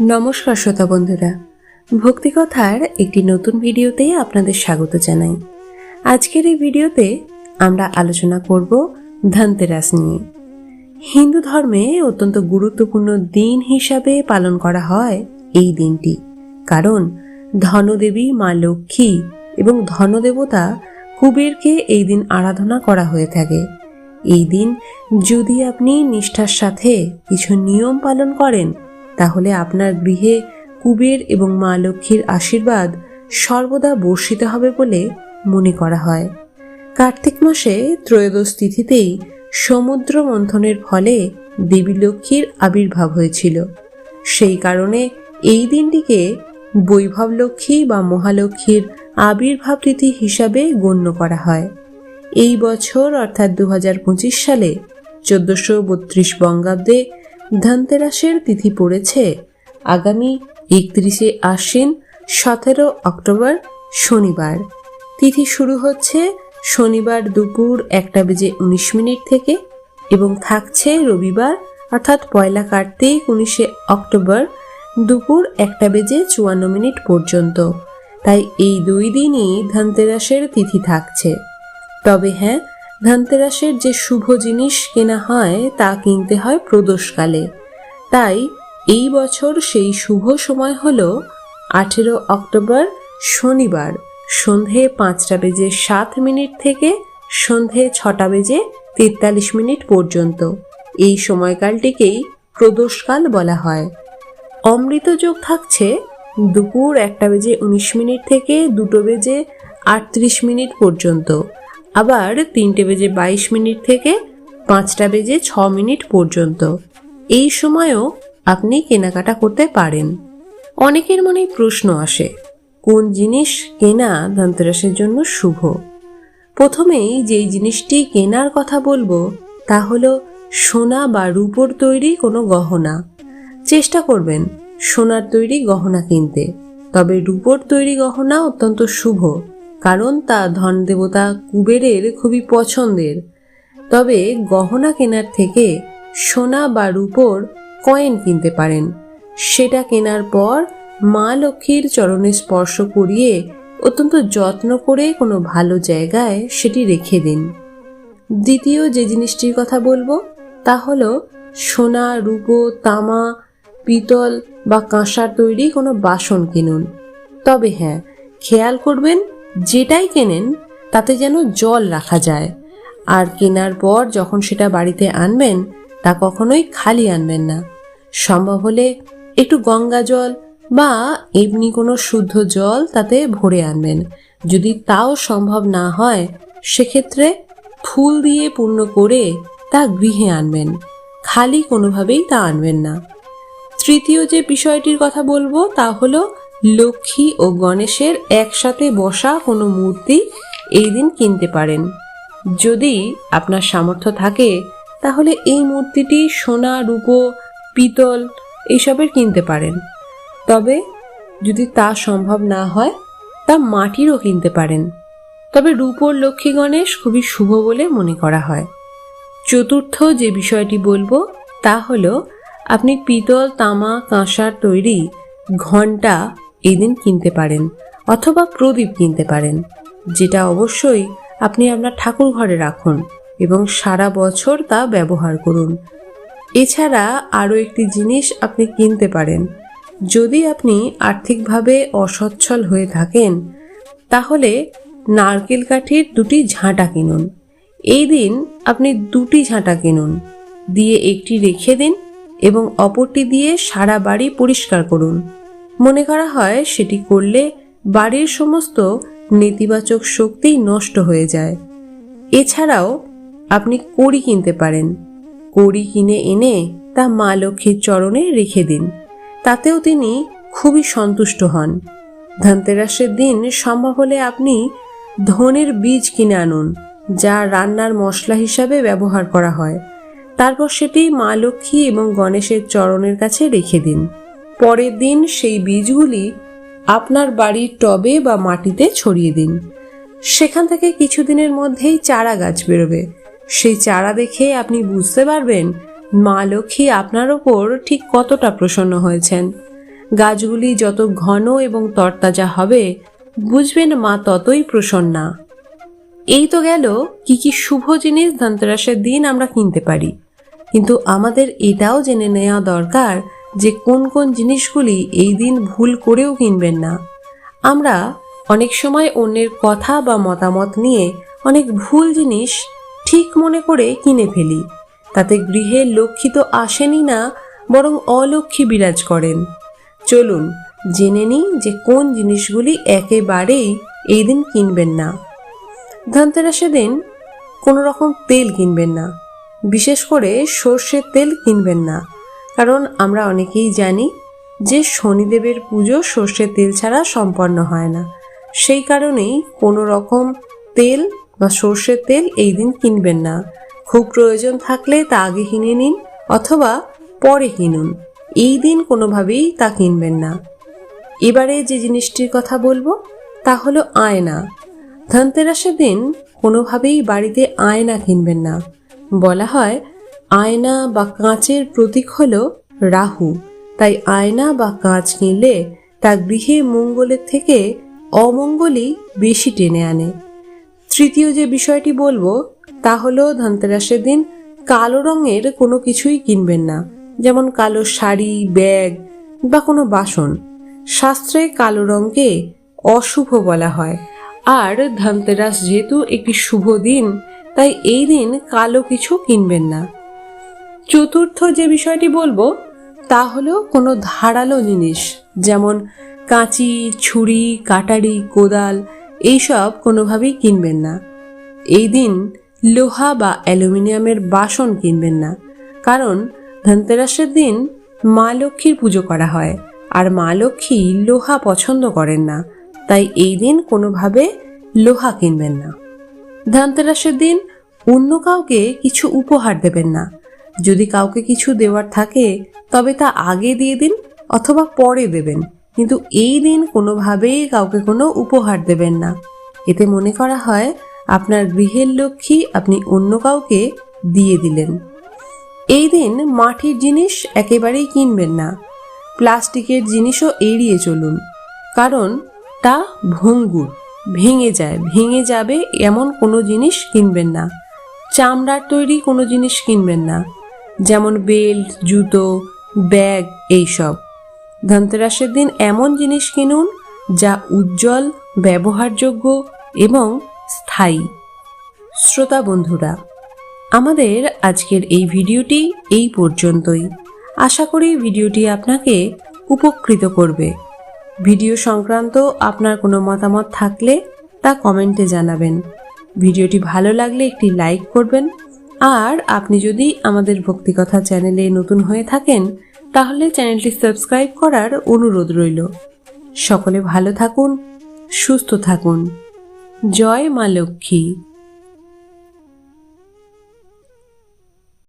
নমস্কার শ্রোতা বন্ধুরা। ভক্তিকথার একটি নতুন ভিডিওতে আপনাদের স্বাগত জানাই। আজকের এই ভিডিওতে আমরা আলোচনা করব ধনতেরাস নিয়ে। হিন্দু ধর্মে অত্যন্ত গুরুত্বপূর্ণ দিন হিসাবে পালন করা হয় এই দিনটি। কারণ ধনদেবী মা লক্ষ্মী এবং ধনদেবতা কুবেরকে এই দিন আরাধনা করা হয়ে থাকে। এই দিন যদি আপনি নিষ্ঠার সাথে কিছু নিয়ম পালন করেন তাহলে আপনার গৃহে কুবের এবং মা লক্ষ্মীর আশীর্বাদ সর্বদা বর্ষিত হবে বলে মনে করা হয়। কার্তিক মাসে ত্রয়োদশ তিথিতেই সমুদ্র মন্থনের ফলে দেবী লক্ষ্মীর আবির্ভাব হয়েছিল। সেই কারণে এই দিনটিকে বৈভব লক্ষ্মী বা মহালক্ষ্মীর আবির্ভাব তিথি হিসাবে গণ্য করা হয়। এই বছর অর্থাৎ দু হাজার পঁচিশ সালে চোদ্দশো বত্রিশ বঙ্গাব্দে ধনতেরাসের তিথি পড়েছে আগামী একত্রিশে আশ্বিন, সতেরো অক্টোবর, শনিবার। তিথি শুরু হচ্ছে শনিবার দুপুর একটা বেজে উনিশ মিনিট থেকে এবং থাকছে রবিবার, অর্থাৎ পয়লা কার্তিক উনিশে অক্টোবর দুপুর একটা বেজে চুয়ান্ন মিনিট পর্যন্ত। তাই এই দুই দিনই ধনতেরাসের তিথি থাকছে। তবে হ্যাঁ ধনতেরাসের যে শুভ জিনিস কেনা হয়, তা কিনতে হয় প্রদোষকালে। তাই এই বছর সেই শুভ সময় হল আঠেরো অক্টোবর শনিবার, সন্ধে পাঁচটা বেজে সাত মিনিট থেকে সন্ধে ছটা বেজে তেতাল্লিশ মিনিট পর্যন্ত। এই সময়কালটিকেই প্রদোষকাল বলা হয়। অমৃত যোগ থাকছে দুপুর একটা বেজে উনিশ মিনিট থেকে দুটো বেজে আটত্রিশ মিনিট পর্যন্ত। আবার তিনটে বেজে বাইশ মিনিট থেকে পাঁচটা বেজে ছ মিনিট পর্যন্ত। এই সময়ও আপনি কেনাকাটা করতে পারেন। অনেকের মনে প্রশ্ন আসে, কোন জিনিস কেনা ধনতেরাসের জন্য শুভ? প্রথমেই যেই জিনিসটি কেনার কথা বলব, তা হলো সোনা বা রূপোর তৈরি কোনো গহনা। চেষ্টা করবেন সোনার তৈরি গহনা কিনতে, তবে রূপোর তৈরি গহনা অত্যন্ত শুভ। কারণ তা ধন দেবতা কুবেরের খুবই পছন্দের। তবে গহনা কেনার থেকে সোনা বা রূপোর কয়েন কিনতে পারেন। সেটা কেনার পর মা লক্ষ্মীর চরণে স্পর্শ করিয়ে অত্যন্ত যত্ন করে কোনো ভালো জায়গায় সেটি রেখে দিন। দ্বিতীয় যে জিনিসটির কথা বলব, তা হলো সোনা, রূপো, তামা, পিতল বা কাঁসার তৈরি কোনো বাসন কিনুন। তবে হ্যাঁ খেয়াল করবেন যেটাই কেনেন, তাতে যেন জল রাখা যায়। আর কেনার পর যখন সেটা বাড়িতে আনবেন, তা কখনোই খালি আনবেন না। সম্ভব হলে একটু গঙ্গা জল বা এমনি কোনো শুদ্ধ জল তাতে ভরে আনবেন। যদি তাও সম্ভব না হয়, সেক্ষেত্রে ফুল দিয়ে পূর্ণ করে তা গৃহে আনবেন। খালি কোনোভাবেই তা আনবেন না। তৃতীয় যে বিষয়টির কথা বলব, তা হলো লক্ষ্মী ও গণেশের একসাথে বসা কোনো মূর্তি এই দিন কিনতে পারেন। যদি আপনার সামর্থ্য থাকে, তাহলে এই মূর্তিটি সোনা, রূপো, পিতল এইসবের কিনতে পারেন। তবে যদি তা সম্ভব না হয়, তা মাটিরও কিনতে পারেন। তবে রূপোর লক্ষ্মী গণেশ খুবই শুভ বলে মনে করা হয়। চতুর্থ যে বিষয়টি বলব, তা হলো, আপনি পিতল, তামা, কাঁসার তৈরি ঘণ্টা এদিন কিনতে পারেন অথবা প্রদীপ কিনতে পারেন, যেটা অবশ্যই আপনি আপনার ঠাকুর ঘরে রাখুন এবং সারা বছর তা ব্যবহার করুন। এছাড়া আরও একটি জিনিস আপনি কিনতে পারেন। যদি আপনি আর্থিকভাবে অসচ্ছল হয়ে থাকেন, তাহলে নারকেল কাঠির দুটি ঝাঁটা কিনুন। এই দিন আপনি দুটি ঝাঁটা কিনুন, দিয়ে একটি রেখে দিন এবং অপরটি দিয়ে সারা বাড়ি পরিষ্কার করুন। মনে করা হয় সেটি করলে বাড়ির সমস্ত নেতিবাচক শক্তি নষ্ট হয়ে যায়। এছাড়াও আপনি কড়ি কিনতে পারেন। কড়ি কিনে এনে তা মা লক্ষ্মীর চরণে রেখে দিন। তাতেও তিনি খুবই সন্তুষ্ট হন। ধনতেরাসের দিন সম্ভব হলে আপনি ধনের বীজ কিনে আনুন, যা রান্নার মশলা হিসাবে ব্যবহার করা হয়। তারপর সেটি মা লক্ষ্মী এবং গণেশের চরণের কাছে রেখে দিন। পরের দিন সেই বীজগুলি আপনার বাড়ির টবে বা মাটিতে ছড়িয়ে দিন। সেখান থেকে কিছুদিনের মধ্যেই চারা গাছ বেরোবে। সেই চারা দেখে আপনি বুঝতে পারবেন মা লক্ষ্মী আপনার ওপর ঠিক কতটা প্রসন্ন হয়েছেন। গাছগুলি যত ঘন এবং তরতাজা হবে, বুঝবেন মা ততই প্রসন্না। এই তো গেল কি কি শুভ জিনিস ধনতেরাসের দিন আমরা কিনতে পারি। কিন্তু আমাদের এটাও জেনে নেওয়া দরকার যে কোন কোন জিনিসগুলি এই দিন ভুল করেও কিনবেন না। আমরা অনেক সময় অন্যের কথা বা মতামত নিয়ে অনেক ভুল জিনিস ঠিক মনে করে কিনে ফেলি। তাতে গৃহে লক্ষ্মী তো আসেনি না, বরং অলক্ষ্মী বিরাজ করেন। চলুন, জেনে নিই যে কোন জিনিসগুলি একেবারেই এই দিন কিনবেন না। ধনতেরাসের দিন কোনো রকম তেল কিনবেন না। বিশেষ করে সর্ষের তেল কিনবেন না। কারণ আমরা অনেকেই জানি যে শনিদেবের পুজো সর্ষের তেল ছাড়া সম্পন্ন হয় না। সেই কারণেই কোনো রকম তেল বা সর্ষের তেল এই দিন কিনবেন না। খুব প্রয়োজন থাকলে তা আগে কিনে নিন অথবা পরে কিনুন। এই দিন কোনোভাবেই তা কিনবেন না। এবারে যে জিনিসটির কথা বলব তা হলো আয়না। ধনতেরাসের দিন কোনোভাবেই বাড়িতে আয়না কিনবেন না। বলা হয় আয়না বা কাঁচের প্রতীক হল রাহু। তাই আয়না বা কাঁচ কিনলে তা গৃহে মঙ্গলের থেকে অমঙ্গলই বেশি টেনে আনে। তৃতীয় যে বিষয়টি বলব, তা হলো ধনতেরাসের দিন কালো রঙের কোনো কিছুই কিনবেন না। যেমন কালো শাড়ি, ব্যাগ বা কোনো বাসন। শাস্ত্রে কালো রঙকে অশুভ বলা হয়। আর ধনতেরাস যেহেতু একটি শুভ দিন, তাই এই দিন কালো কিছু কিনবেন না। চতুর্থ যে বিষয়টি বলব, তা হলো কোনো ধারালো জিনিস, যেমন কাঁচি, ছুরি, কাটারি, কোদাল, এইসব কোনোভাবেই কিনবেন না। এই দিন লোহা বা অ্যালুমিনিয়ামের বাসন কিনবেন না, কারণ ধনতেরাসের দিন মা লক্ষ্মীর পুজো করা হয়, আর মা লক্ষ্মী লোহা পছন্দ করেন না, তাই এই দিন কোনোভাবে লোহা কিনবেন না। ধনতেরাসের দিন অন্য কাউকে কিছু উপহার দেবেন না যদি কাউকে কিছু দেওয়ার থাকে, তবে তা আগে দিয়ে দিন অথবা পরে দেবেন। কিন্তু এই দিন কোনোভাবেই কাউকে কোনো উপহার দেবেন না। এতে মনে করা হয়, আপনার গৃহের লক্ষ্মী আপনি অন্য কাউকে দিয়ে দিলেন। এই দিন মাটির জিনিস একেবারেই কিনবেন না। প্লাস্টিকের জিনিসও এড়িয়ে চলুন। কারণ তা ভঙ্গুর, ভেঙে যায়, ভেঙে যাবে এমন কোনো জিনিস কিনবেন না। চামড়ার তৈরি কোনো জিনিস কিনবেন না। যেমন বেল্ট, জুতো, ব্যাগ, এইসব। ধনতেরাসের দিন এমন জিনিস কিনুন যা উজ্জ্বল, ব্যবহারযোগ্য এবং স্থায়ী। শ্রোতা বন্ধুরা, আমাদের আজকের এই ভিডিওটি এই পর্যন্তই। আশা করি ভিডিওটি আপনাকে উপকৃত করবে। ভিডিও সংক্রান্ত আপনার কোনো মতামত থাকলে তা কমেন্টে জানাবেন। ভিডিওটি ভালো লাগলে একটি লাইক করবেন আর আপনি যদি আমাদের ভক্তিকথা চ্যানেলে নতুন হয়ে থাকেন, তাহলে চ্যানেলটি সাবস্ক্রাইব করার অনুরোধ রইল। সকলে ভালো থাকুন, সুস্থ থাকুন। জয় মা লক্ষ্মী।